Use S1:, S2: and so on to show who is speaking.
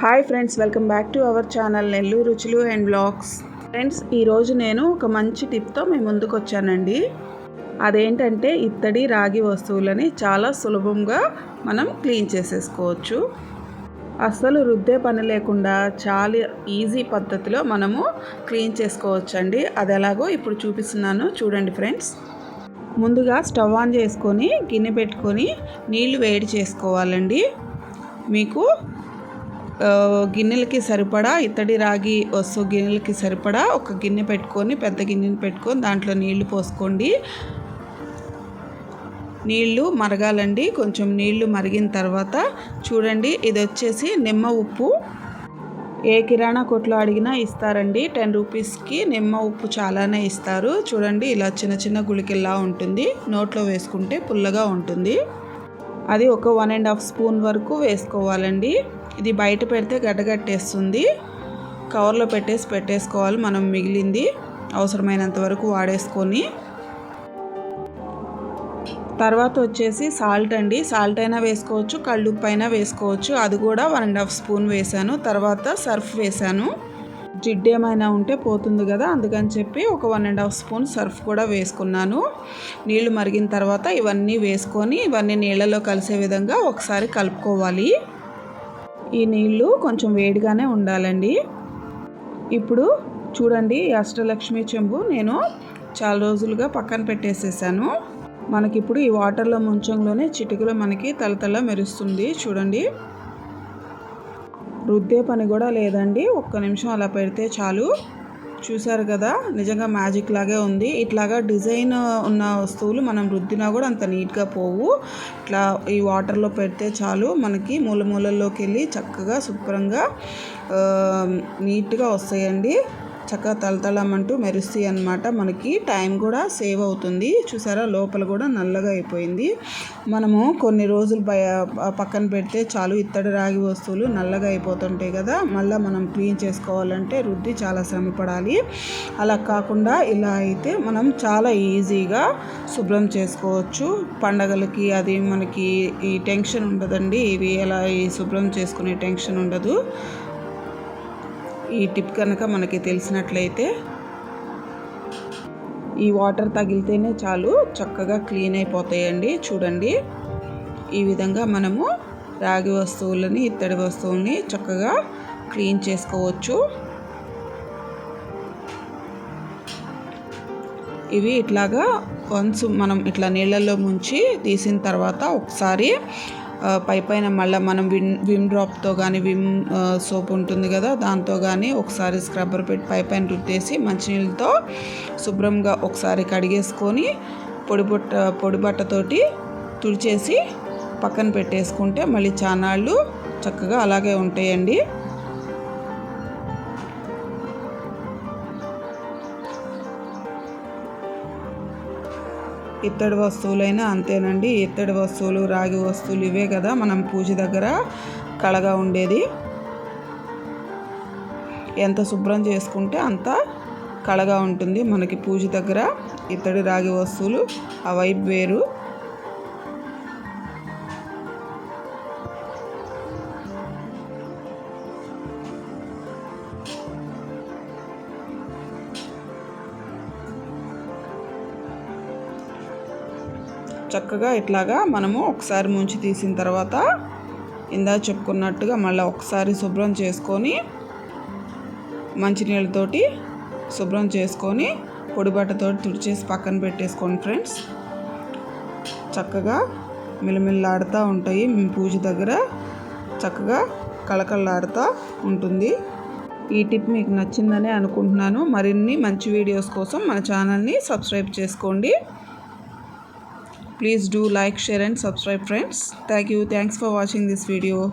S1: Hi friends welcome back to our channel Nellore రుచులు and blogs friends ఈరోజు నేను ఒక మంచి టిప్తో మీ ముందుకు వచ్చానండి. అదేంటంటే ఇత్తడి రాగి వస్తువులని చాలా సులభంగా మనం క్లీన్ చేసేసుకోవచ్చు. అస్సలు రుద్దే పని లేకుండా చాలా ఈజీ పద్ధతిలో మనము క్లీన్ చేసుకోవచ్చండి. అది ఎలాగో ఇప్పుడు చూపిస్తున్నాను. చూడండి ఫ్రెండ్స్ ముందుగా స్టవ్ ఆన్ చేసుకొని గిన్నె పెట్టుకొని నీళ్ళు వేడి చేసుకోవాలండి. మీకు గిన్నెలకి సరిపడా ఇత్తడి రాగి వస్తు గిన్నెలకి సరిపడా ఒక గిన్నె పెట్టుకొని పెద్ద గిన్నెని పెట్టుకొని దాంట్లో నీళ్ళు పోసుకోండి. నీళ్ళు మరగాలండి. కొంచెం నీళ్ళు మరిగిన తర్వాత చూడండి ఇది వచ్చేసి నిమ్మ ఉప్పు. ఏ కిరాణా కొట్లో అడిగినా ఇస్తారండి. టెన్ రూపీస్కి నిమ్మ ఉప్పు చాలానే ఇస్తారు. చూడండి ఇలా చిన్న చిన్న గుళికల్లా ఉంటుంది. నోట్లో వేసుకుంటే పుల్లగా ఉంటుంది. అది ఒక వన్ అండ్ హాఫ్ స్పూన్ వరకు వేసుకోవాలండి. ఇది బయట పెడితే గడ్డగట్టేస్తుంది. కవర్లో పెట్టేసి పెట్టేసుకోవాలి మనం మిగిలింది. అవసరమైనంత వరకు వాడేసుకొని. తర్వాత వచ్చేసి సాల్ట్ అండి. సాల్ట్ అయినా వేసుకోవచ్చు కళ్ళుప్పు అయినా వేసుకోవచ్చు. అది కూడా వన్ అండ్ హాఫ్ స్పూన్ వేసాను తర్వాత సర్ఫ్ వేసాను జిడ్డు ఏమైనా ఉంటే పోతుంది కదా అందుకని చెప్పి ఒక one and half spoon surf కూడా వేసుకున్నాను. నీళ్ళు మరిగిన తర్వాత ఇవన్నీ వేసుకొని ఇవన్నీ నీళ్ళలో కలిసే విధంగా ఒకసారి కలుపుకోవాలి. ఈ నీళ్ళు కొంచెం వేడిగానే ఉండాలండి. ఇప్పుడు చూడండి అష్టలక్ష్మి చెంబు నేను చాలా రోజులుగా పక్కన పెట్టేసేసాను. మనకిప్పుడు ఈ వాటర్లో ముంచంలోనే చిటికలో మనకి తలతల మెరుస్తుంది. చూడండి. రుద్దే పని కూడా లేదండి. ఒక్క నిమిషం అలా పెడితే చాలు. చూసారు కదా నిజంగా మ్యాజిక్ లాగే ఉంది. ఇట్లాగా డిజైన్ ఉన్న వస్తువులు మనం రుద్దినా కూడా అంత నీట్గా పోవు. ఇట్లా ఈ వాటర్లో పెడితే చాలు. మనకి మూల మూలల్లోకి వెళ్ళి చక్కగా శుభ్రంగా నీట్గా వస్తాయండి. చక్కగా తలతలమంటూ మెరుస్తాయి అనమాట మనకి టైం కూడా సేవ్ అవుతుంది. చూసారా? లోపల కూడా నల్లగా అయిపోయింది. మనము కొన్ని రోజులు పక్కన పెడితే చాలు ఇత్తడి రాగి వస్తువులు నల్లగా అయిపోతుంటాయి కదా? మళ్ళీ మనం క్లీన్ చేసుకోవాలంటే రుద్ది చాలా శ్రమ పడాలి. అలా కాకుండా ఇలా అయితే మనం చాలా ఈజీగా శుభ్రం చేసుకోవచ్చు. పండగలకి అది మనకి ఈ టెన్షన్ ఉండదండి. ఇవి ఎలా ఈ శుభ్రం చేసుకునే టెన్షన్ ఉండదు. ఈ టిప్ కనుక మనకి తెలిసినట్లయితే ఈ వాటర్ తగిలితేనే చాలు చక్కగా క్లీన్ అయిపోతాయండి. చూడండి. ఈ విధంగా మనము రాగి వస్తువులని ఇత్తడి వస్తువుల్ని చక్కగా క్లీన్ చేసుకోవచ్చు. ఇవి ఇట్లాగా వన్స్ మనం ఇట్లా నీళ్ళల్లో ముంచి తీసిన తర్వాత ఒకసారి పై పైన మళ్ళీ మనం విమ్ విమ్ డ్రాప్తో కానీ విమ్ సోప్ ఉంటుంది కదా దాంతో కానీ ఒకసారి స్క్రబ్బర్ పెట్టి పై పైన రుద్దేసి మంచినీళ్ళతో శుభ్రంగా ఒకసారి కడిగేసుకొని పొడి బుట్ట పొడి బట్టతోటి తుడిచేసి పక్కన పెట్టేసుకుంటే మళ్ళీ చానాళ్ళు చక్కగా అలాగే ఉంటాయండి. ఇత్తడి వస్తువులైనా అంతేనండి. ఇత్తడి వస్తువులు రాగి వస్తువులు ఇవే కదా మనం పూజ దగ్గర కళగా ఉండేది. ఎంత శుభ్రం చేసుకుంటే అంత కళగా ఉంటుంది మనకి పూజ దగ్గర. ఇత్తడి రాగి వస్తువులు ఆ వైపు వేరు. చక్కగా ఇట్లాగా మనము ఒకసారి ముంచి తీసిన తర్వాత ఇందా చెప్పుకున్నట్టుగా మళ్ళీ ఒకసారి శుభ్రం చేసుకొని మంచినీళ్ళతోటి శుభ్రం చేసుకొని పొడిబట్టతో తుడిచేసి పక్కన పెట్టేసుకోండి ఫ్రెండ్స్. చక్కగా మిలమిల్లాడుతూ ఉంటాయి. మేము పూజ దగ్గర చక్కగా కళకళలాడుతూ ఉంటుంది. ఈ టిప్ మీకు నచ్చిందని అనుకుంటున్నాను. మరిన్ని మంచి వీడియోస్ కోసం మన ఛానల్ని సబ్స్క్రైబ్ చేసుకోండి. Please do like share and subscribe friends. Thank you. Thanks for watching this video